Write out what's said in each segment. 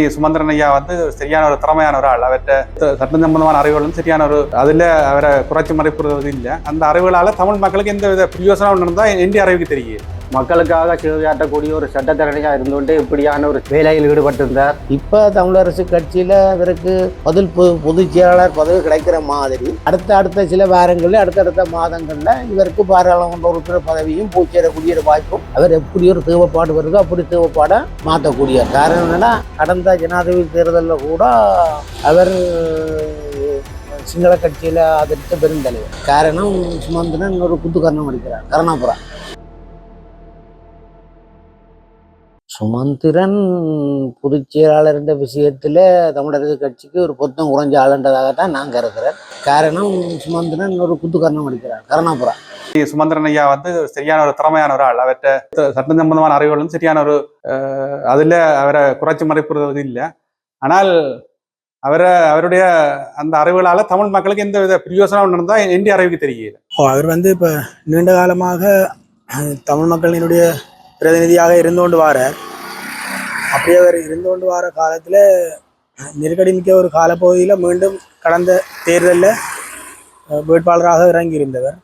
சுமந்திரன் ஐயா வந்து சரியான ஒரு திறமையான ஒரு ஆள். அவர்கிட்ட சட்டம் சம்பந்தமான அறிவுகளும் சரியான ஒரு அதில் அவரை குறைச்சி மறைப்புறது இல்லை. அந்த அறிவுகளால் தமிழ் மக்களுக்கு எந்த வித பிரயோசனம் இருந்தால் இந்திய அறிவுக்கு தெரியும் மக்களுக்காக சேவையாற்றக்கூடிய ஒரு சட்டத்தரணியாக இருந்துகொண்டு இப்படியான ஒரு வேலையில் ஈடுபட்டிருந்தார். இப்போ தமிழரசு கட்சியில் இவருக்கு பதில் பொது செயலாளர் பதவி கிடைக்கிற மாதிரி அடுத்த அடுத்த சில வாரங்களில் அடுத்தடுத்த மாதங்களில் இவருக்கு பாராளுமன்ற உறுப்பினர் பதவியும் போய் ஒரு வாய்ப்பும் அவர் எப்படி ஒரு தேவைப்பாடு வருதோ அப்படி தேவைப்பாடை மாற்றக்கூடிய காரணம் என்னன்னா கடந்த ஜனாதிபதி தேர்தலில் கூட அவர் சிங்கள கட்சியில் ஆதரித்த பெருந்தலைவர் காரணம் சுமந்திரன் ஒரு குத்துக்கரணம் அடிக்கிறார். கருணாபுரம் சுமந்திரன் பொதுச் செயலாளர் என்ற விஷயத்தில் தமிழரசு கட்சிக்கு ஒரு பொருத்தம் குறைஞ்ச ஆளுன்றதாகத்தான் நான் கருதுகிறேன் காரணம் சுமந்திரன் ஒரு குத்துக்கரணம் அடிக்கிறார். கருணாபுரம் சுமந்திரன் ஐயா வந்து சரியான ஒரு திறமையான ஒரு ஆள். அவர்கிட்ட சட்டம் சம்பந்தமான அறிவுகளும் சரியான ஒரு அதில் அதுல அவரை குறைச்சி மறைப்புறது இல்லை. ஆனால் அவரை அவருடைய அந்த அறிவுகளால தமிழ் மக்களுக்கு எந்த வித பிரயோசனம் நடந்தால் இந்திய அறிவுக்கு தெரியல. ஓ அவர் வந்து இப்போ நீண்ட காலமாக தமிழ் மக்களினுடைய பிரதிநிதியாக இருந்து கொண்டு வாரார் அப்படி அவர் இருந்து கொண்டு வார காலத்தில் நெருக்கடி மிக்க ஒரு காலப்பகுதியில் மீண்டும் கடந்த தேர்தலில் வேட்பாளராக இறங்கியிருந்தவர்.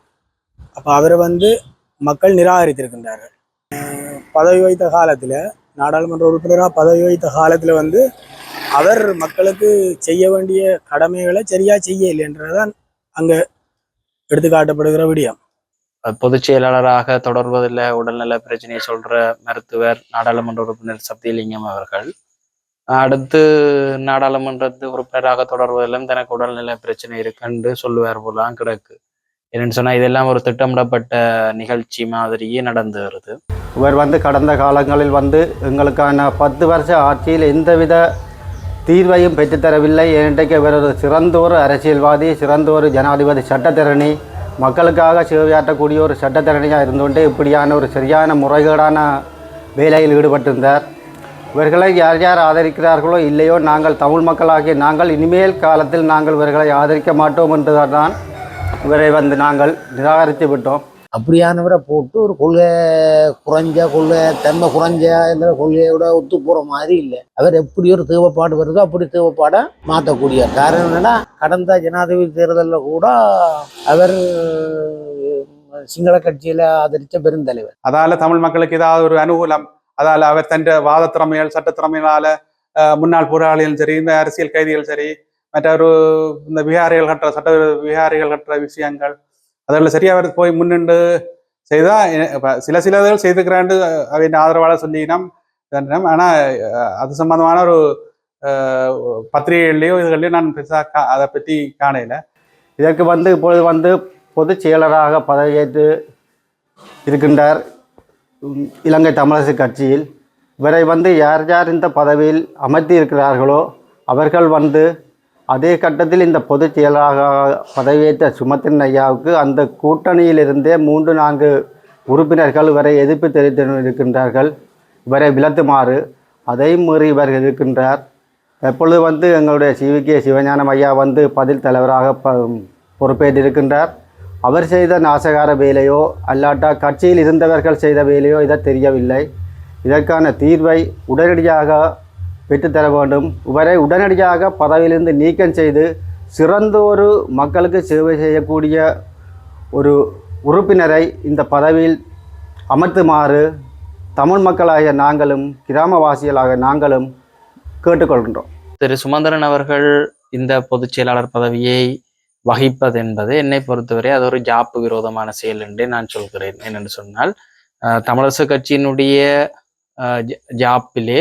அப்போ அவரை வந்து மக்கள் நிராகரித்திருக்கின்றார்கள். பதவி வைத்த காலத்தில் நாடாளுமன்ற உறுப்பினராக பதவி வைத்த காலத்தில் வந்து அவர் மக்களுக்கு செய்ய வேண்டிய கடமைகளை சரியாக செய்யலை என்றதுதான் அங்கே எடுத்துக்காட்டப்படுகிற விடயம். பொதுச் செயலாளராக தொடர்வதில் உடல்நல பிரச்சனையை சொல்ற மருத்துவர் நாடாளுமன்ற உறுப்பினர் சத்தியலிங்கம் அவர்கள். அடுத்து நாடாளுமன்றத்து உறுப்பினராக தொடர்வதிலும் தனக்கு உடல்நல பிரச்சனை இருக்குன்னு சொல்லுவார் போலாம் கிடக்கு. என்னன்னு சொன்னா இதெல்லாம் ஒரு திட்டமிடப்பட்ட நிகழ்ச்சி மாதிரியே நடந்து வருது. இவர் வந்து கடந்த காலங்களில் வந்து எங்களுக்கான பத்து வருஷ ஆட்சியில் எந்தவித தீர்வையும் பெற்றுத்தரவில்லை. இன்றைக்கு இவர் ஒரு சிறந்த ஒரு அரசியல்வாதி சிறந்த ஒரு ஜனாதிபதி சட்டத்திறனி மக்களுக்காக சேவையாற்றக்கூடிய ஒரு சட்டத்திறனியாக இருந்துகொண்டு இப்படியான ஒரு சரியான முறைகேடான வேலையில் ஈடுபட்டிருந்தார். இவர்களை யார் யார் ஆதரிக்கிறார்களோ இல்லையோ நாங்கள் தமிழ் மக்களாகிய நாங்கள் இனிமேல் காலத்தில் நாங்கள் இவர்களை ஆதரிக்க மாட்டோம் என்றுதான் இவரை வந்து நாங்கள் நிராகரித்து விட்டோம். அப்படியானவரை போட்டு ஒரு கொள்கை குறைஞ்ச கொள்கை தன்மை குறைஞ்ச இல்லை கொள்கையோட ஒத்து போகிற மாதிரி இல்லை. அவர் எப்படி ஒரு தேவைப்பாடு வருதோ அப்படி தேவைப்பாடை மாற்றக்கூடிய காரணம் என்னன்னா கடந்த ஜனாதிபதி தேர்தலில் கூட அவர் சிங்கள கட்சியில் ஆதரித்த பெருந்தலைவர். அதால தமிழ் மக்களுக்கு ஏதாவது ஒரு அனுகூலம் அதால அவர் தன் வாத திறமைகள் சட்ட முன்னாள் போராளிகள் சரி இந்த அரசியல் கைதிகள் சரி மற்ற ஒரு இந்த விஹாரிகள் கட்டுற சட்ட விஹாரிகள் கட்டுற விஷயங்கள் அதில் சரியாக அவர் போய் முன்னின்று செய்தா சில சில இதுகள் செய்துக்கிறாண்டு அவன் ஆதரவாளர் சொல்லினோம் ஆனால் அது சம்பந்தமான ஒரு பத்திரிகைகள்லையோ பத்திரிகைகள்லயோ நான் பெருசாக கா- அதை பற்றி காணையில இதற்கு வந்து இப்பொழுது வந்து பொதுச் செயலராக பதவியேற்று இருக்கின்றார் இலங்கை தமிழரசு கட்சியில். இவரை வந்து யார் யார் இந்த பதவியில் அமர்த்தி இருக்கிறார்களோ அவர்கள் வந்து அதே கட்டத்தில் இந்த பொதுச் செயலாளராக பதவியேற்ற சுமத்திரன் ஐயாவுக்கு அந்த கூட்டணியிலிருந்தே மூன்று நான்கு உறுப்பினர்கள் இவரை எதிர்ப்பு தெரிவித்து இருக்கின்றார்கள் இவரை விலத்துமாறு அதையும் மீறி இவர் இருக்கின்றார் எப்பொழுது வந்து எங்களுடைய சிவிகே சிவஞானம் ஐயா வந்து பதில் தலைவராக ப பொறுப்பேற்றிருக்கின்றார். அவர் செய்த நாசகார வேலையோ அல்லாட்டா கட்சியில் இருந்தவர்கள் செய்த வேலையோ இதை தெரியவில்லை. இதற்கான தீர்வை உடனடியாக பெற்றுத்தர வேண்டும். இவரை உடனடியாக பதவியிலிருந்து நீக்கம் செய்து சிறந்த ஒரு மக்களுக்கு சேவை செய்யக்கூடிய ஒரு உறுப்பினரை இந்த பதவியில் அமர்த்துமாறு தமிழ் மக்களாகிய நாங்களும் கிராமவாசிகளாக நாங்களும் கேட்டுக்கொள்கின்றோம். திரு சுமந்திரன் அவர்கள் இந்த பொதுச் செயலாளர் பதவியை வகிப்பது என்பது என்னை பொறுத்தவரை அது ஒரு ஜாப்பு விரோதமான செயல் என்றே நான் சொல்கிறேன். என்னென்னு சொன்னால் தமிழரசு கட்சியினுடைய ஜாப்பிலே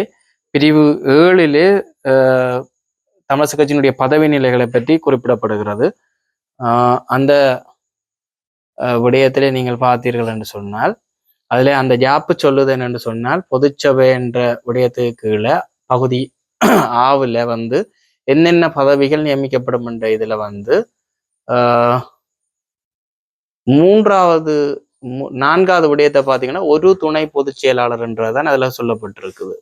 பிரிவு ஏழிலே அஹ், தமிழரசு கட்சியினுடைய பதவி நிலைகளை பற்றி குறிப்பிடப்படுகிறது. அந்த விடயத்திலே நீங்கள் பார்த்தீர்கள் என்று சொன்னால் அதில் அந்த ஜாப்பு சொல்லுது என்னென்று சொன்னால் பொதுச்சபை என்ற விடயத்துக்கு கீழே பகுதி ஆவுல வந்து என்னென்ன பதவிகள் நியமிக்கப்படும் என்ற இதுல வந்து ஆஹ், மூன்றாவது நான்காவது விடயத்தை பார்த்தீங்கன்னா ஒரு துணை பொதுச் செயலாளர் என்றதான் அதுல சொல்லப்பட்டிருக்குது.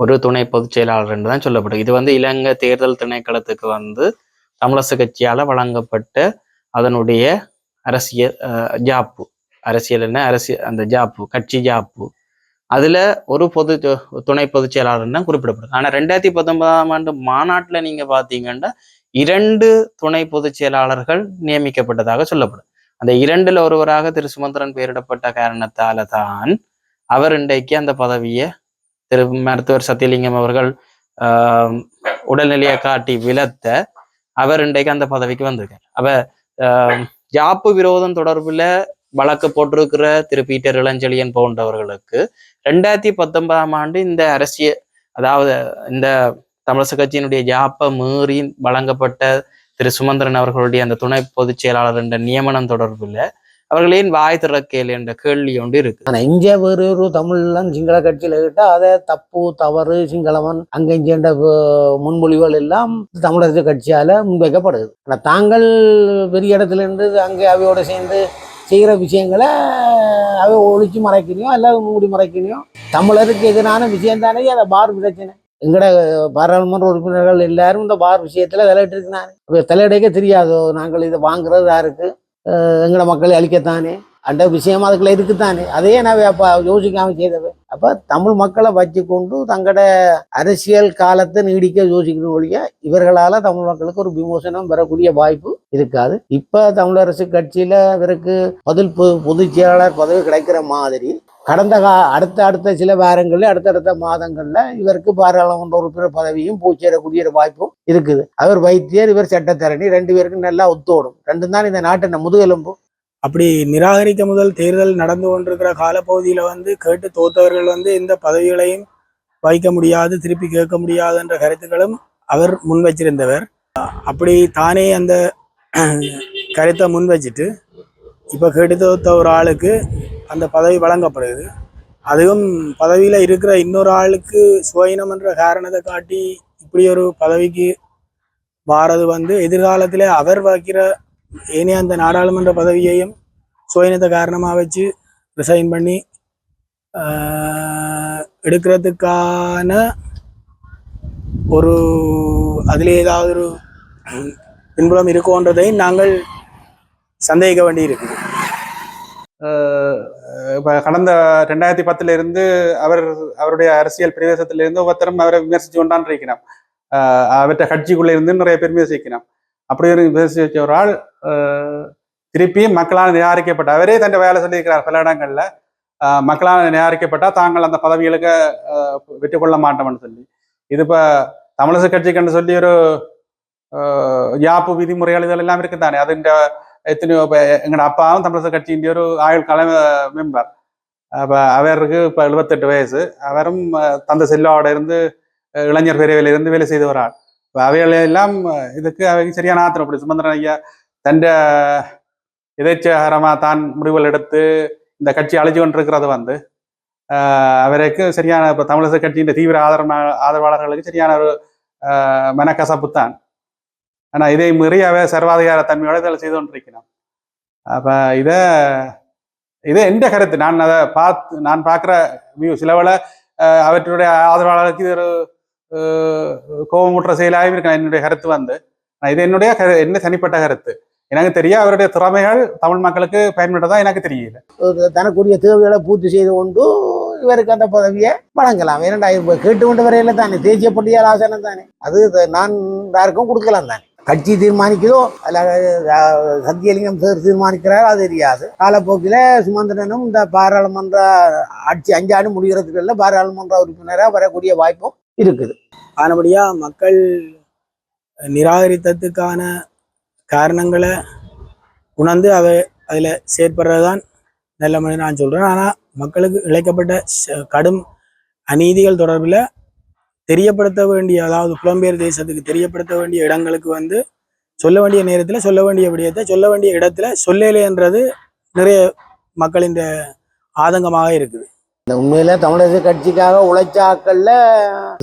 ஒரு துணை பொதுச் செயலாளர் என்றுதான் சொல்லப்படும் இது வந்து இலங்கை தேர்தல் திணைக்களத்துக்கு வந்து தமிழரசு கட்சியால் வழங்கப்பட்ட அதனுடைய அரசியல் ஆஹ், ஜாப்பு. அரசியல் என்ன? அரசியல் அந்த ஜாப்பு கட்சி ஜாப்பு. அதுல ஒரு பொது துணை பொதுச் செயலாளர் தான் குறிப்பிடப்படுது. ஆனா ரெண்டாயிரத்தி பத்தொன்பதாம் ஆண்டு மாநாட்டுல நீங்க பாத்தீங்கன்னா இரண்டு துணை பொதுச் செயலாளர்கள் நியமிக்கப்பட்டதாக சொல்லப்படும் அந்த இரண்டுல ஒருவராக திரு. சுமந்திரன் பெயரிடப்பட்ட காரணத்தால தான் அவர் இன்றைக்கு அந்த பதவியை திரு மருத்துவர் சத்தியலிங்கம் அவர்கள் ஆஹ், உடல்நிலையை காட்டி விலத்த அவர் இன்றைக்கு அந்த பதவிக்கு வந்திருக்கார். அவ ஆஹ், ஜாப்பு விரோதம் தொடர்பில் வழக்கு போட்டிருக்கிற திரு பீட்டர் இளஞ்செழியன் போன்றவர்களுக்கு ரெண்டாயிரத்தி பத்தொன்பதாம் ஆண்டு இந்த அரசியல் அதாவது இந்த தமிழக கட்சியினுடைய ஜாப்பை மீறி வழங்கப்பட்ட திரு சுமந்திரன் அவர்களுடைய அந்த துணை பொதுச் செயலாளர் என்ற நியமனம் தொடர்பில் அவர்கள் ஏன் வாய் திறக்கையில் என்ற கேள்வி ஒன்று இருக்கு. ஆனா இங்க வேறு ஒரு தமிழ்லாம் சிங்கள கட்சியில கிட்ட அதை தப்பு தவறு சிங்களவன் அங்க இங்கேண்ட முன்மொழிவுகள் எல்லாம் தமிழரசு கட்சியால முன்வைக்கப்படுது. ஆனா தாங்கள் பெரிய இடத்துல இருந்து அங்கே அவையோட சேர்ந்து செய்கிற விஷயங்களை அவை ஒழிச்சு மறைக்கணும் அல்லது மூடி மறைக்கணும் தமிழருக்கு எதிரான விஷயம் தானே அந்த பார் பிரச்சனை. எங்கட பாராளுமன்ற உறுப்பினர்கள் எல்லாரும் இந்த பார் விஷயத்துல தலையிட்டு இருக்கிறாங்க தலையிடைக்க தெரியாதோ நாங்கள் இதை வாங்குறது யாருக்கு எங்களோட மக்களை அழிக்கத்தானே? அந்த விஷயம் அதுக்குள்ள இருக்குத்தானே? அதையே நான் அப்ப யோசிக்காம செய்தவன். அப்ப தமிழ் மக்களை வச்சு கொண்டு தங்களோட அரசியல் காலத்தை நீடிக்க யோசிக்கணும் ஒழிய இவர்களால தமிழ் மக்களுக்கு ஒரு விமோசனம் வரக்கூடிய வாய்ப்பு இருக்காது. இப்போ தமிழரசு கட்சியில் இவருக்கு பதில் பொதுச் செயலாளர் பதவி கிடைக்கிற மாதிரி கடந்த கா அடுத்த அடுத்த சில வாரங்களில் அடுத்தடுத்த மாதங்களில் இவருக்கு பாராளுமன்ற உறுப்பினர் பதவியும் பூச்சேரக்கூடிய வாய்ப்பும் இருக்குது. அவர் வைத்தியர் இவர் சட்டத்தரணி ரெண்டு பேருக்கும் நல்லா ஒத்தோடும். ரெண்டும் தான் இந்த நாட்டின் முதுகெலும்பு. அப்படி நிராகரிக்க முதல் தேர்தல் நடந்து கொண்டிருக்கிற காலப்பகுதியில் வந்து கேட்டு தோத்தவர்கள் வந்து எந்த பதவிகளையும் வைக்க முடியாது திருப்பி கேட்க முடியாது என்ற கருத்துக்களும் அவர் முன் வச்சிருந்தவர். அப்படி தானே அந்த கருத்தை முன் வச்சுட்டு இப்போ கெடுத்த ஒரு ஆளுக்கு அந்த பதவி வழங்கப்படுது. அதுவும் பதவியில் இருக்கிற இன்னொரு ஆளுக்கு சுயனம் என்ற காரணத்தை காட்டி இப்படி ஒரு பதவிக்கு வாரது வந்து எதிர்காலத்தில் அவர் வைக்கிற ஏனைய அந்த நாடாளுமன்ற பதவியையும் சுயினத்தை காரணமாக வச்சு ரிசைன் பண்ணி எடுக்கிறதுக்கான ஒரு அதில் ஏதாவது ஒரு பின்புலம் இருக்கோன்றதை நாங்கள் சந்தேகிக்க வேண்டி இருக்குது இப்போ கடந்த ரெண்டாயிரத்தி பத்துல இருந்து அவர் அவருடைய அரசியல் பிரவேசத்திலிருந்து ஒவ்வொருத்தரும் அவரை விமர்சித்து கொண்டான் இருக்கிறோம். அவற்றை கட்சிக்குள்ள இருந்து நிறைய பேர் விமர்சிக்கிறோம். அப்படி ஒரு விமர்சிச்ச ஒரு ஆள் ஆஹ், மக்களால் நிராகரிக்கப்பட்ட அவரே தன் வேலை சொல்லியிருக்கிறார் பல இடங்கள்ல. ஆஹ், மக்களால் நிராகரிக்கப்பட்டால் தாங்கள் அந்த பதவிகளுக்கு ஆஹ், வெற்றி கொள்ள மாட்டோம்னு சொல்லி. இது இப்போ தமிழக கட்சிக்குன்னு சொல்லி ஒரு ஆஹ், யாப்பு விதிமுறைகள் இதெல்லாம் எல்லாம் இருக்குதானே அது இந்த எத்தனையோ இப்போ எங்களோட அப்பாவும் தமிழரசு கட்சியின் ஒரு ஆயுள் கால மெம்பர் அப்போ அவருக்கு இப்போ எழுபத்தெட்டு வயசு அவரும் தந்த செல்வாவோட இருந்து இளைஞர் பேரவையில இருந்து வேலை செய்து வராள் இப்போ அவைகள் எல்லாம் இதுக்கு அவைக்கு சரியான ஆத்திரம் அப்படி சுமந்திரன் ஐயா தண்ட எதேச்சகரமாக தான் முடிவுகள் எடுத்து இந்த கட்சி அழிச்சு கொண்டிருக்கிறது வந்து அஹ், அவருக்கு சரியான இப்போ தமிழரசு கட்சியின் தீவிர ஆதரவ ஆதரவாளர்களுக்கு சரியான ஒரு அஹ், மனக்கசப்பு தான் ஆனால் இதை முறையாகவே சர்வாதிகார தன்மையோட இதில் செய்து கொண்டிருக்கிறான். அப்போ இதை இது எந்த கருத்து? நான் அதை பார்த்து நான் பார்க்குற வியூ சிலவள அவற்றுடைய ஆதரவாளருக்கு இது ஒரு அஹ், கோபமுற்ற செயலாகவும் இருக்கலாம். என்னுடைய கருத்து வந்து. நான் இது என்னுடைய கரு என்ன தனிப்பட்ட கருத்து? எனக்கு தெரிய அவருடைய திறமைகள் தமிழ் மக்களுக்கு பயன்படுறதா எனக்கு தெரியல. தனக்குரிய தேவைகளை பூர்த்தி செய்து கொண்டு இவருக்கு அந்த பதவியை வழங்கலாம். ஏன்னா கேட்டு கொண்டு வரையில தானே தேசிய பட்டியல் ஆசனம் தானே. அது நான் யாருக்கும் கொடுக்கலாம் தானே. கட்சி தீர்மானிக்குதோ அல்ல சத்தியலிங்கம் சார் தீர்மானிக்கிறாரோ அது தெரியாது. காலப்போக்கில் சுமந்திரனும் இந்த பாராளுமன்ற ஆட்சி அஞ்சாண்டு முடிகிறதுக்குள்ள பாராளுமன்ற உறுப்பினராக வரக்கூடிய வாய்ப்பும் இருக்குது. ஆனபடியாக மக்கள் நிராகரித்ததுக்கான காரணங்களை உணர்ந்து அவை அதில் செயற்படுறது தான் நல்ல மணி நான் சொல்கிறேன் ஆனால் மக்களுக்கு இழைக்கப்பட்ட கடும் அநீதிகள் தொடர்பில் தெரியப்படுத்த வேண்டிய அதாவது புலம்பெயர் தேசத்துக்கு தெரியப்படுத்த வேண்டிய இடங்களுக்கு வந்து சொல்ல வேண்டிய நேரத்தில் சொல்ல வேண்டிய விடயத்தை சொல்ல வேண்டிய இடத்துல சொல்லலைன்றது நிறைய மக்களின் ஆதங்கமாக இருக்குது. இந்த உண்மையில தமிழரசு கட்சிக்காக உழைச்சாக்கள்ல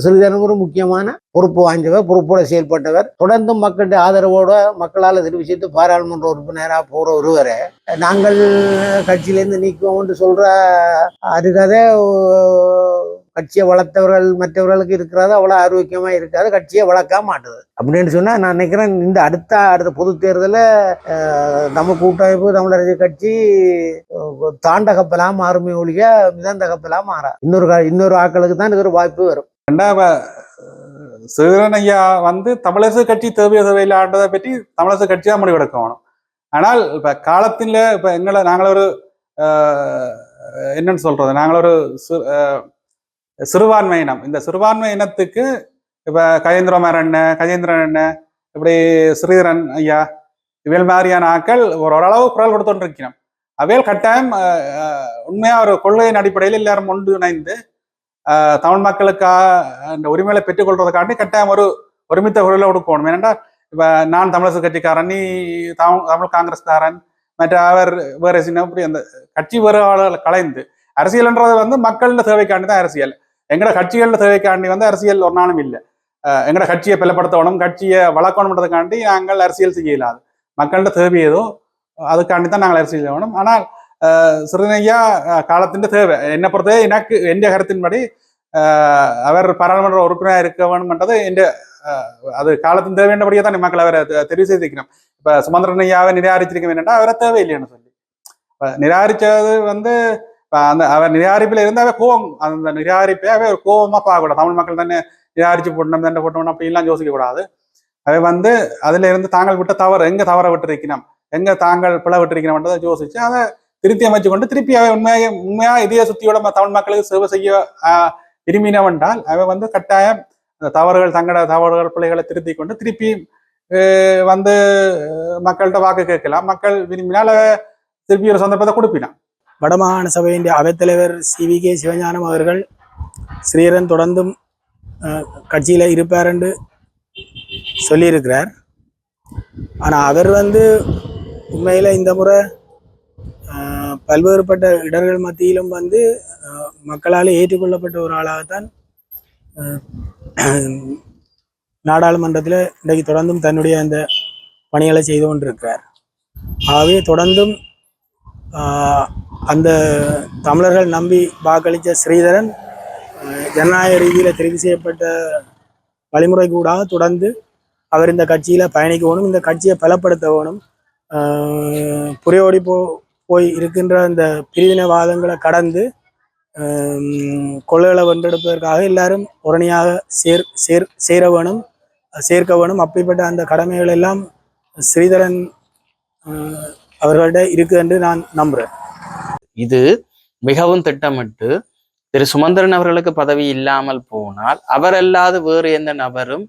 சிறிதரன் ஒரு முக்கியமான பொறுப்பு வாய்ந்தவர் பொறுப்போட செயல்பட்டவர். தொடர்ந்து மக்களுடைய ஆதரவோட மக்களால் தெரிவிச்சிட்டு பாராளுமன்ற உறுப்பினராக போற ஒருவர் நாங்கள் கட்சியிலேருந்து நீக்குவோம்னு சொல்ற அதுக்கதை கட்சியை வளர்த்தவர்கள் மற்றவர்களுக்கு இருக்கிறது அவ்வளோ ஆரோக்கியமாக இருக்காது கட்சியை வளர்க்க மாட்டுது. அப்படின்னு சொன்னால் நான் நினைக்கிறேன் இந்த அடுத்த அடுத்த பொது தேர்தலில் நம்ம கூட்டமைப்பு தமிழரசு கட்சி தாண்டகப்பெல்லாம் தாண்ட மாறுமே ஒழிய மிதந்த மாறா. இன்னொரு இன்னொரு ஆட்களுக்கு தான் இது ஒரு வாய்ப்பு வரும். சிவரன் ஐயா வந்து தமிழரசு கட்சி தேவையோ தேவையில்லாண்டதை பற்றி தமிழரசு கட்சி தான் முடிவெடுக்கணும் ஆனால் இப்போ காலத்தில் இப்போ எங்களை நாங்கள் ஒரு என்னன்னு சொல்றது? நாங்கள் ஒரு சிறுபான்மை இனம். இந்த சிறுபான்மை இனத்துக்கு இப்ப கஜேந்திரமார் அண்ணன் கஜேந்திரன் அண்ணன் இப்படி ஸ்ரீதரன் ஐயா இவள் மாதிரியான ஆட்கள் ஒரு ஓரளவு குரல் கொடுத்துட்டு இருக்கிறோம் அவையில் கட்டாயம் உண்மையாக ஒரு கொள்கையின் அடிப்படையில் எல்லாரும் ஒன்று இணைந்து ஆஹ் தமிழ் மக்களுக்காக அந்த உரிமைகளை பெற்றுக்கொள்றதுக்காண்டி கட்டாயம் ஒரு ஒருமித்த குரலை கொடுக்கணும் ஏனென்றால் இப்போ நான் தமிழரசு கட்சிக்காரன் நீ தமிழ் தமிழ் காங்கிரஸ்காரன் மற்ற அவர் வேறு சின்ன அப்படி அந்த கட்சி வேறுபாடுகளை கலைந்து அரசியல்ன்றது வந்து மக்களோட தேவைக்காண்டி தான் அரசியல். எங்கட கட்சிகளோட தேவைக்காண்டி வந்து அரசியல் ஒரு நாளும் இல்லை. எங்கட கட்சியை பலப்படுத்தணும் கட்சியை வளர்க்கணுன்றதுக்காண்டி நாங்கள் அரசியல் செய்ய இயலாது மக்களோட தேவை ஏதோ அதுக்காண்டி தான் நாங்கள் அரசியல் செய்யணும். ஆனால் சிறுநையா காலத்தின் தேவை. என்னை பொறுத்தவரை எனக்கு எந்த கருத்தின்படி ஆஹ் அவர் பாராளுமன்ற உறுப்பினராக இருக்க வேணும்ன்றது எந்த அது காலத்தின் தேவைன்றபடியே தான் மக்கள் அவரை தெரிவு செய்திருக்கணும். இப்ப சுமந்திரன் ஐயாவை நிராகரிச்சிருக்க வேண்டாம் அவரை தேவையில்லைன்னு சொல்லி. நிராகரிச்சது வந்து அந்த அவர் நிராகரிப்பில் இருந்து அவர் கோவம். அந்த நிராகரிப்பை அவர் ஒரு கோவமா பார்க்கக்கூடாது தமிழ் மக்கள் தானே நிராகரிச்சு போட்டணும் தண்டை போட்டணும் அப்படின்லாம் யோசிக்க கூடாது. அவை வந்து அதுல இருந்து தாங்கள் விட்ட தவறு எங்க தவற விட்டுருக்கணும் எங்க தாங்கள் பிழை விட்டுருக்கணும்ன்றதை யோசிச்சு அதை திருத்தி அமைச்சு கொண்டு திருப்பி அவை உண்மையாக உண்மையா இதய சுத்தியோட தமிழ் மக்களுக்கு சேவை செய்ய ஆஹ், விரும்பினவென்றால் அவை வந்து கட்டாயம் தவறுகள் தங்களோட தவறுகள் பிள்ளைகளை திருத்தி கொண்டு திருப்பி வந்து மக்கள்கிட்ட வாக்கு கேட்கலாம். மக்கள் விரும்பினால் அவை திருப்பி ஒரு சந்தர்ப்பத்தை கொடுப்பினான். வடமாகாண சபையின் அவைத்தலைவர் சி வி கே சிவஞானம் அவர்கள் ஸ்ரீரன் தொடர்ந்தும் கட்சியில் இருப்பார் என்று சொல்லியிருக்கிறார். ஆனால் அவர் வந்து உண்மையில் இந்த முறை பல்வேறுபட்ட இடர்கள் மத்தியிலும் வந்து மக்களால் ஏற்றுக்கொள்ளப்பட்ட ஒரு ஆளாகத்தான் நாடாளுமன்றத்தில் இன்றைக்கு தொடர்ந்தும் தன்னுடைய அந்த பணிகளை செய்து கொண்டிருக்கிறார். ஆகவே தொடர்ந்தும் அந்த தமிழர்கள் நம்பி வாக்களித்த ஸ்ரீதரன் ஜனநாயக ரீதியில் தெரிவு செய்யப்பட்ட வழிமுறை கூட தொடர்ந்து அவர் இந்த கட்சியில் பயணிக்க வேணும் இந்த கட்சியை பலப்படுத்த வேணும் புறையோடி போ போய் இருக்கின்ற அந்த பிரிவினைவாதங்களை கடந்து கொள்கைகளை கொள்ளைகளை வென்றெடுப்பதற்காக எல்லாரும் உடனடியாக சேர் சேர் சேர வேணும் சேர்க்க வேணும் அப்படிப்பட்ட அந்த கடமைகள் எல்லாம் ஸ்ரீதரன் ஆஹ் அவர்கள்ட்ட இருக்கு என்று நான் நம்புறேன். இது மிகவும் திட்டமிட்டு திரு சுமந்திரன் அவர்களுக்கு பதவி இல்லாமல் போனால் அவர் அல்லாது வேறு எந்த நபரும்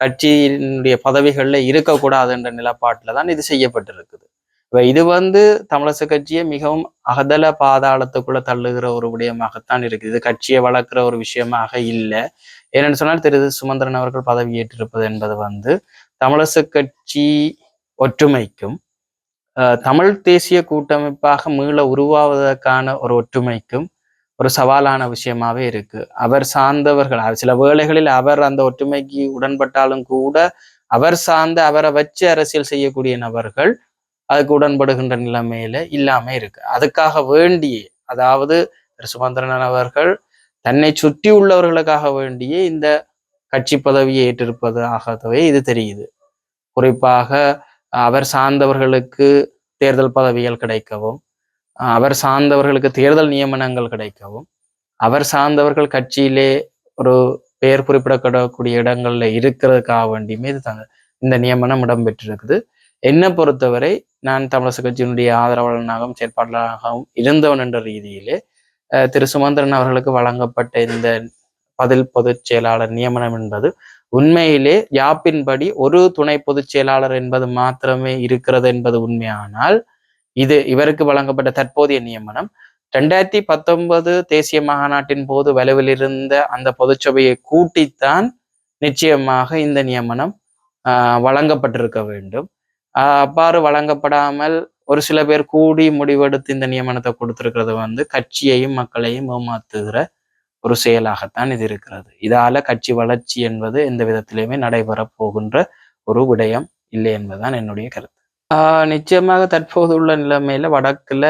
கட்சியினுடைய பதவிகளில் இருக்கக்கூடாது என்ற நிலப்பாட்டில தான் இது செய்யப்பட்டிருக்குது. இப்போ இது வந்து தமிழரசு கட்சியை மிகவும் அகதல பாதாளத்துக்குள்ள தள்ளுகிற ஒரு விடயமாகத்தான் இருக்குது. இது கட்சியை வளர்க்குற ஒரு விஷயமாக இல்லை. ஏனென்று சொன்னால் திரு சுமந்திரன் அவர்கள் பதவியேற்றிருப்பது என்பது வந்து தமிழரசு கட்சி ஒற்றுமைக்கும் தமிழ் தேசிய கூட்டமைப்பாக மீள உருவாவதற்கான ஒரு ஒற்றுமைக்கும் ஒரு சவாலான விஷயமாவே இருக்கு. அவர் சார்ந்தவர்கள் சில வேளைகளில் அவர் அந்த ஒற்றுமைக்கு உடன்பட்டாலும் கூட அவர் சார்ந்த அவரை வச்சு அரசியல் செய்யக்கூடிய நபர்கள் அதுக்கு உடன்படுகின்ற நிலைமையில இல்லாம இருக்கு. அதுக்காக வேண்டியே அதாவது திரு சுமந்திரன் அவர்கள் தன்னை சுற்றி உள்ளவர்களுக்காக வேண்டியே இந்த கட்சி பதவியை ஏற்றிருப்பதாகவே இது தெரியுது. குறிப்பாக அவர் சார்ந்தவர்களுக்கு தேர்தல் பதவிகள் கிடைக்கவும் அவர் சார்ந்தவர்களுக்கு தேர்தல் நியமனங்கள் கிடைக்கவும் அவர் சார்ந்தவர்கள் கட்சியிலே ஒரு பெயர் குறிப்பிடப்படக்கூடிய இடங்கள்ல இருக்கிறதுக்காக வேண்டியுமே இது தங்க இந்த நியமனம் இடம்பெற்றிருக்குது. என்னை பொறுத்தவரை நான் தமிழரசு கட்சியினுடைய ஆதரவாளனாகவும் செயற்பாட்டாளராகவும் இருந்தவன் என்ற ரீதியிலே திரு சுமந்திரன் அவர்களுக்கு வழங்கப்பட்ட இந்த பதில் பொதுச் செயலாளர் நியமனம் என்பது உண்மையிலே யாப்பின்படி ஒரு துணை பொதுச் செயலாளர் என்பது மாத்திரமே இருக்கிறது என்பது உண்மையானால் இது இவருக்கு வழங்கப்பட்ட தற்போதைய நியமனம். ரெண்டாயிரத்தி பத்தொன்பது தேசிய மாநாட்டின் போது வலுவில் இருந்த அந்த பொதுச்சபையை கூட்டித்தான் நிச்சயமாக இந்த நியமனம் வழங்கப்பட்டிருக்க வேண்டும். அவ்வாறு வழங்கப்படாமல் ஒரு சில பேர் கூடி முடிவெடுத்து இந்த நியமனத்தை கொடுத்திருக்கிறது வந்து கட்சியையும் மக்களையும் ஏமாத்துகிற ஒரு செயலாகத்தான் இது இருக்கிறது. இதால கட்சி வளர்ச்சி என்பது எந்த விதத்திலையுமே நடைபெறப் போகின்ற ஒரு விடயம் இல்லை என்பதுதான் என்னுடைய கருத்து. ஆஹ் நிச்சயமாக தற்போது உள்ள நிலைமையில வடக்குல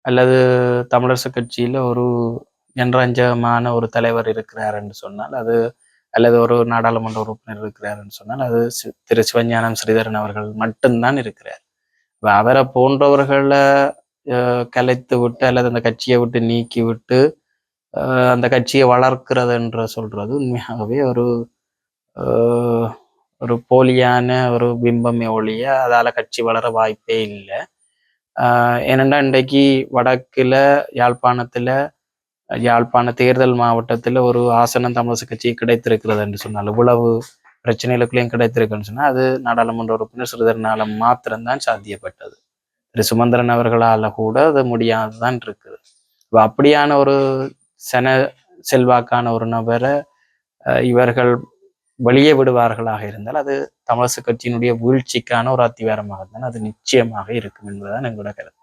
அல்லது தமிழரசு கட்சியில ஒரு ஜனரஞ்சகமான ஒரு தலைவர் இருக்கிறார் என்று சொன்னால் அது அல்லது ஒரு நாடாளுமன்ற உறுப்பினர் இருக்கிறார் என்று சொன்னால் அது சி- திரு சிவஞானம் ஸ்ரீதரன் அவர்கள் மட்டும்தான் இருக்கிறார். அவரை போன்றவர்களை கலைத்து விட்டு அல்லது அந்த கட்சியை விட்டு நீக்கி விட்டு அந்த கட்சியை வளர்க்கிறது என்று சொல்றது உண்மையாகவே ஒரு ஒரு போலியான ஒரு பிம்பமே ஒழிய அதால கட்சி வளர வாய்ப்பே இல்லை. ஏனெண்டா இன்றைக்கு வடக்குல யாழ்ப்பாணத்துல யாழ்ப்பாண தேர்தல் மாவட்டத்தில் ஒரு ஆசனம் தமிழக கட்சி கிடைத்திருக்கிறது என்று சொன்னால் இவ்வளவு பிரச்சனைகளுக்குள்ளேயும் கிடைத்திருக்குன்னு சொன்னால் அது நாடாளுமன்ற உறுப்பினர் சிறுதரனால மாத்திரம்தான் சாத்தியப்பட்டது. திரு சுமந்திரன் அவர்களால கூட அது முடியாததான் இருக்குது. அப்படியான ஒரு சன செல்வாக்கான ஒரு நபரை இவர்கள் வெளியே விடுவார்களாக இருந்தால் அது தமிழரசு கட்சியினுடைய வீழ்ச்சிக்கான ஒரு அத்திவாரமாக தான் அது நிச்சயமாக இருக்கும் என்பதுதான் எங்களோட கருத்து.